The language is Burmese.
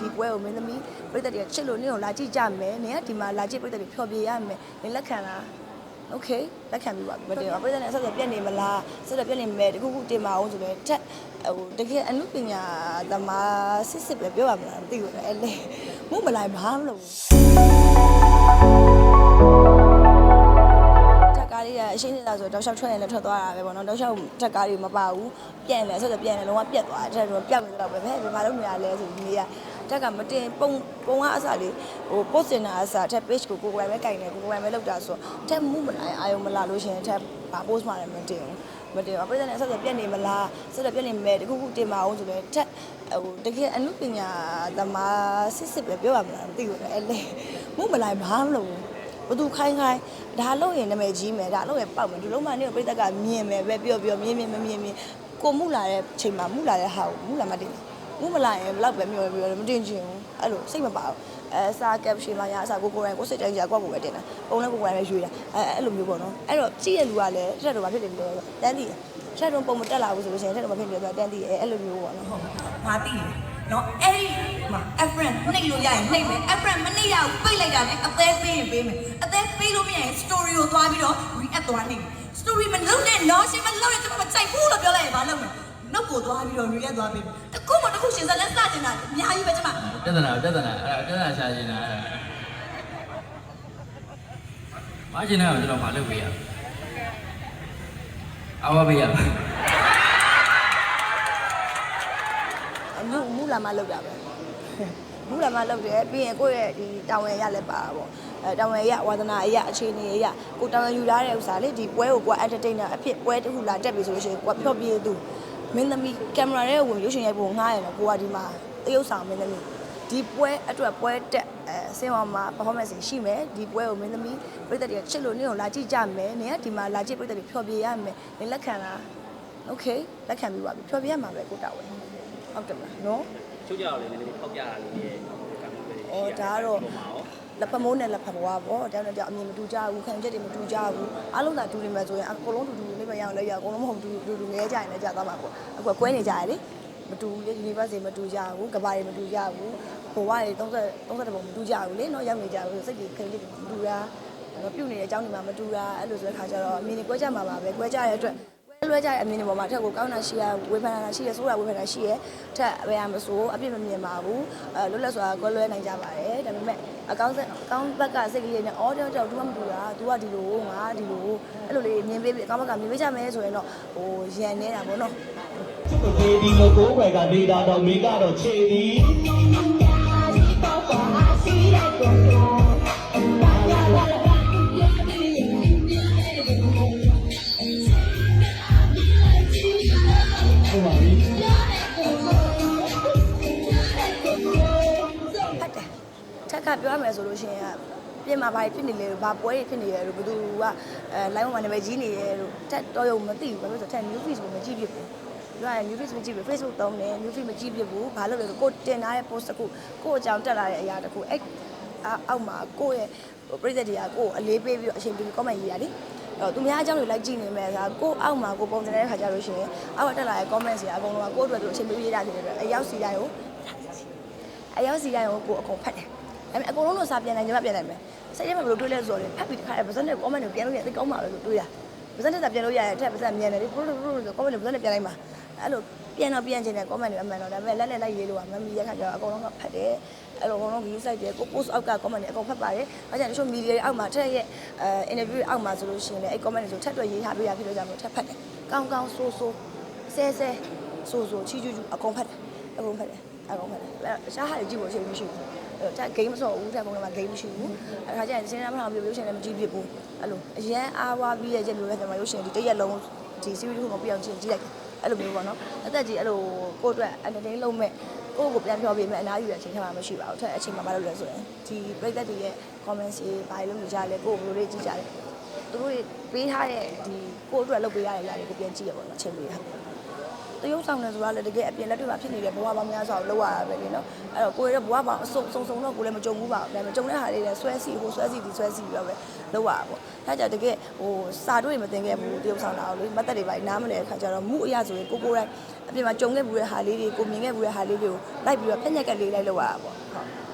ဒီပွဲကိုမင်းသမီးပြည်သက်တွေချစ်လို့နင်းကိုလာကြည့်ကြမယ်နင်ကဒီမှာလာကြည့်ပြည်သက်တွေဖျော်ပြရမယ်နင်လက်ခံလားโอเคလက်ခံပြီးပါပြီမတင်ပါပြည်သက်နဲ့ဆက်ဆက်ပြက်နေမလားဆက်ဆက်ပြက်နေမယ်တခုခုတင်ပါအောင်ဆိုတော့ထက်ဟိုတကယ်အမှုပညာသမားစစ်စစ်ပဲပြောပါမလားမသိဘူးအဲ့လေမို့မလိုက်ဘာမလို့ က်ကားလေးကအရှင်းနေတာဆိုတော့တောက်လျှောက်ထွက်ရင်လည်းထွက်သွားတာပဲပေါ့နော်တောက်လျှောက်တက်ကားလေးမပါဘူးပြန့်တယ်ဆက်ဆက်ပြန့်တယ်လုံးဝပြက်သွားတယ်တက်တော့ပြောက်နေတော့ပဲဘယ်ဘာလို့နေရလဲဆိုဒီနေ့ကတက်ကမတင်ပုံပုံကအစားလေးဟို post တင်တာအစားတက် page ကိုကိုကိုယ်တိုင်ပဲကင်တယ်ကိုကိုယ်တိုင်ပဲလုပ်တာဆိုတော့တက်မှုမနိုင်အာယုံမလာလို့ရှိရင်တက်ဘာ post မှလည်းမတင်ဘူးမတင်ဘူးပြည်သက်နဲ့ဆက်ဆက်ပြက်နေမလားဆက်ဆက်ပြက်နေမယ်တခုခုတင်ပါအောင်ဆိုတော့တက်ဟိုတကယ်အမှုပညာသမားစစ်စစ်ပဲပြောရမလားမသိဘူးအဲ့လေမှုမလိုက်ဘာမလို့ ဘသူခိုင်းခိုင်းဒါလို့ရင်နာမည်ကြီးမယ်ဒါလို့ရင်ပေါက်မယ်ဒီလုံးမနေပြည်သက်ကမြင်မယ်ပဲပြောပြောမြင်မြင်မမြင်မြင်ကိုမှုလာတဲ့ချိန်မှာမှုလာတဲ့ဟာကိုမှုလာမတင်ဘူးမှုမလာရင်ဘယ်လောက်ပဲမျောပြီးတော့မတင်ချင်ဘူးအဲ့လိုစိတ်မပါဘူးအဲစာကပ်ရှင်လာရအစာကိုကိုယ်တိုင်ကိုစိတ်တိုင်းကြာကိုယ့်ကိုယ်ပဲတင်တာပုံလည်းကိုယ်ကိုယ်တိုင်ပဲရွေးတာအဲအဲ့လိုမျိုးပေါ့နော်အဲ့တော့ကြည့်ရလူကလည်းတက်တော့မဖြစ်တယ်လို့တန်းတည်တက်တော့ပုံမတက်လာဘူးဆိုလို့ရှိရင်တက်တော့မဖြစ်တယ်ဆိုတော့တန်းတည်အဲ့လိုမျိုးပေါ့နော်ဟုတ်ငါသိတယ် နော်အဲ့ဒီမှာ a friend နှိပ်လို့ရရင်နှိပ်မယ် a friend မနှိပ်ရဘူးပိတ်လိုက်တာနဲ့အသေးပေးရင်ပေးမယ်အသေးပေးလို့မရရင် story ကိုသွားပြီးတော့ react သွားနေမယ် story မလုပ်နဲ့နော်ရှင်မလုပ်ရင်ကျွန်တော်မကြိုက်ဘူးလို့ပြောလိုက်ရင်ဘာလုပ်မလဲနှုတ်ကိုသွားပြီးတော့ react သွားပေးမယ်တခုမှတခုရှင်စလက်စတင်တာအများကြီးပဲကျွန်မပြဿနာပြဿနာအဲ့ဒါပြဿနာရှာနေတာအဲ့ဒါမကျင်တဲ့အောင်ကျွန်တော်မလုပ်ပေးရဘူးအဝပေးရပါအ မူမူလာမလောက်တာပဲမူလာမလောက်တယ်ပြီးရင်ကိုယ့်ရဲ့ဒီတာဝန်ရလည်းပါပေါ့အဲတာဝန်ရဝါသနာအရအခြေအနေအရကိုတာဝန်ယူလာတဲ့ဥစ္စာလေဒီပွဲကိုကိုက entertainer အဖြစ်ပွဲတစ်ခုလာတက်ပြီဆိုလို့ရှိရင်ကိုကဖျော့ပြေးသူမင်းသမီးကင်မရာထဲဝင်ရုပ်ရှင်ရိုက်ဖို့ငှားရတော့ကိုကဒီမှာတရုပ်ဆောင်မင်းသမီးဒီပွဲအတွက်ပွဲတက်အဲဆင်းအောင်မှာ performance ရှိမယ်ဒီပွဲကိုမင်းသမီးပြည်သက်တွေချစ်လို့နင့်ကိုလာကြည့်ကြမယ်နင်ကဒီမှာလာကြည့်ပြည်သက်တွေဖျော်ပြရမယ်နင်လက်ခံလား okay လက်ခံပြီးပါပြီဖျော်ပြရမှာပဲကိုတာဝန် ဟုတ်တယ်မလားနော်ချုပ်ကြတော့လေနည်းနည်းပေါက်ပြတာလေးရဲ့ကံမှုတွေ။အော်ဒါကတော့လက်ဖမိုးနဲ့လက်ဖဘွားပေါ့။တောင်းတော့အမြင်မတူကြဘူးခံချက်တွေမတူကြဘူး။အားလုံးသာတူနေမှာဆိုရင်အကုန်လုံးတူတူလေးပဲရအောင်လဲရအကုန်လုံးမဟုတ်တူတူတူငဲကြရင်လည်းကြာသွားမှာပေါ့။အခုကွဲနေကြရလေ။မတူဘူးလေ university မတူကြဘူး။ကဘာတွေမတူကြဘူး။ဘဝတွေ30 30ပုံမတူကြဘူးလေ။နော်ရောက်နေကြဘူးစိတ်ကြီးခင်းလေးတွေမတူတာ။ပြုတ်နေတဲ့အကြောင်းတွေမှာမတူတာအဲ့လိုဆိုတဲ့ခါကျတော့အမြင်တွေကွဲကြမှာပါပဲ။ကွဲကြတဲ့အတွက်ကွဲ လွဲကြတဲ့အမြင်တွေပေါ်မှာထက်ကိုကောင်းတာရှိရဝေဖန်တာရှိရဆိုးတာဝေဖန်တာရှိရထက်ဘယ်ရမဆိုအပြစ်မမြင်ပါဘူးအဲလွတ်လပ်စွာကွဲလွဲနိုင်ကြပါတယ်ဒါပေမဲ့အကောင်းဆက်အကောင်းဘက်ကစိတ်ကလေးနဲ့အော်တောက်တောက် तू ကမတူတာ तू ကဒီလိုငါဒီလိုအဲ့လိုလေးမြင်ပေးပြီးအကောင်းဘက်ကမြင်ပေးကြမယ်ဆိုရင်တော့ဟိုရန်နေတာပေါ့နော်ဒီဒီမကိုးွယ်ကနေတာတော့မိကတော့ခြေသည် က်ကပြောရမယ်ဆိုလို့ရှိရင်ကပြင်မှာဘာတွေဖြစ်နေလဲဘာပွဲတွေဖြစ်နေလဲလို့ဘယ်သူကအဲ line မှာနာမည်ကြီးနေရဲလို့တက်တော့ရုံမသိဘူးဘာလို့လဲဆိုတော့ထက် new feed ကိုမကြည့်ဖြစ်ဘူးပြောရရင် new feed မကြည့်ဘူး Facebook သုံးတယ် new feed မကြည့်ဖြစ်ဘူးဘာလို့လဲဆိုကိုတင်ထားတဲ့ post တစ်ခုကိုအကြောင်းတက်လာတဲ့အရာတစ်ခုအဲ့အောက်မှာကိုရဲ့ပြည်သက်တွေကကိုအလေးပေးပြီးအချိန်ပေးပြီး comment ရေးရလေတော့သူများအကြောင်းတွေလိုက်ကြည့်နေမယ်ဆိုတာကိုအောက်မှာကိုပုံတင်တဲ့ခါကျလို့ရှိရင်အောက်ကတက်လာတဲ့ comment တွေအကုန်လုံးကကိုအတွက်သူအချိန်ပေးရေးတာဖြစ်တဲ့အတွက်အရောက်စီတိုင်းကိုအရောက်စီတိုင်းကိုကိုအကုန်ဖတ်တယ်ဒါ ပေမဲ့အကုန်လုံးလို့စာပြန်နိုင်ကြမှာပြန်နိုင်မယ်စိတ်ထဲမှာဘယ်လိုတွေးလဲဆိုတော့ဖတ်ပြီးတခါဗဇက်နဲ့ comment တွေပြန်လို့ရသိကောင်းပါလို့တွေးရဗဇက်နဲ့စာပြန်လို့ရရင်အထက်ဗဇက်မြန်တယ်ဒီပရိုပရိုဆို comment တွေဗဇက်နဲ့ပြန်လိုက်ပါအဲ့လိုပြန်တော့ပြန်ချင်တယ် comment တွေအမှန်တော့ဒါပေမဲ့လက်နဲ့လိုက်ရေးလို့ကမမီရခါကျတော့အကုန်လုံးကဖတ်တယ်အဲ့လိုအကုန်လုံး view site တယ်ကို post အောက်က comment တွေအကုန်ဖတ်ပါတယ်။အဲကြောင့်တချို့ media တွေအောက်မှာထက်ရဲ့အဲ interview အောက်မှာဆိုလို့ရှိရင်လည်းအဲ့ comment တွေဆိုထက်တွက်ရေးထားပေးရဖြစ်လို့ကြောင့်မို့ထက်ဖတ်တယ်။ကောင်းကောင်းဆိုးဆိုးဆဲဆဲဆိုးဆိုးချီချူချူအကုန်ဖတ်တယ်။အကုန်ဖတ်တယ်။အကုန်ဖတ်တယ်။အဲ့ရှားဟာတွေကြည့်ဖို့အချိန်မရှိဘူး။ အဲ့တော့ game မစော်ဘူးတဲ့ပုံမှာ game မရှိဘူး။အဲ့ဒါကျရင်စဉ်းစားမထားဘူးလို့ရှိရင်လည်းမကြည့်ဖြစ်ဘူး။အဲ့လိုအရန်အားဝါပြီးရဲ့ချက်မျိုးပဲကျွန်တော်ရုပ်ရှင်ဒီတစ်ရက်လုံးဒီ series တစ်ခုကိုပြအောင်ကြည့်ကြည့်လိုက်တယ်။အဲ့လိုမျိုးပေါ့နော်။အသက်ကြီးအဲ့လိုကိုယ့်အတွက် entertain လုပ်မဲ့ကိုယ့်ကိုပြန်ပြောပေးမယ်အနားယူတဲ့အချိန်ထက်မှမရှိပါဘူး။ထက်အချိန်မှမလုပ်လဲဆိုရင်ဒီပြည်သက်တွေရဲ့ comments တွေဘာလို့လုပ်ကြလဲကိုယ့်ကိုဘယ်လိုလေးကြည့်ကြလဲ။သူတို့တွေပေးထားတဲ့ဒီကိုယ့်အတွက်လုပ်ပေးရတဲ့အရာတွေကိုပြန်ကြည့်ရပါတော့အချိန်လေးဟုတ်။တ ရုပ်ဆောင်တယ်ဆိုတာလည်းတကယ်အပြင်လက်တွေ့မှာဖြစ်နေတဲ့ဘဝပေါင်းများစွာကိုလောက်ရတာပဲလေနော်အဲ့တော့ကိုယ်ရဲ့ဘဝပေါင်းအစုံစုံစုံတော့ကိုယ်လည်းမကြုံဘူးပါဘူးဒါပေမဲ့ကြုံတဲ့ဟာလေးလည်းဆွဲစီဟိုဆွဲစီဒီဆွဲစီပြီးတော့ပဲလောက်ရတာပေါ့ဒါကြောင့်တကယ်ဟိုစာတို့တွေမတင်ခဲ့ဘူးတရုပ်ဆောင်တာကိုလေမတ်သက်တွေပါနားမလဲအခါကျတော့မှုအရဆိုရင်ကိုကိုယ်တိုင်းအပြင်မှာကြုံခဲ့ဘူးတဲ့ဟာလေးတွေကိုမြင်ခဲ့ဘူးတဲ့ဟာလေးတွေကိုလိုက်ပြီးတော့ဖက်ညက်ကလေးလိုက်လောက်ရတာပေါ့ဟုတ်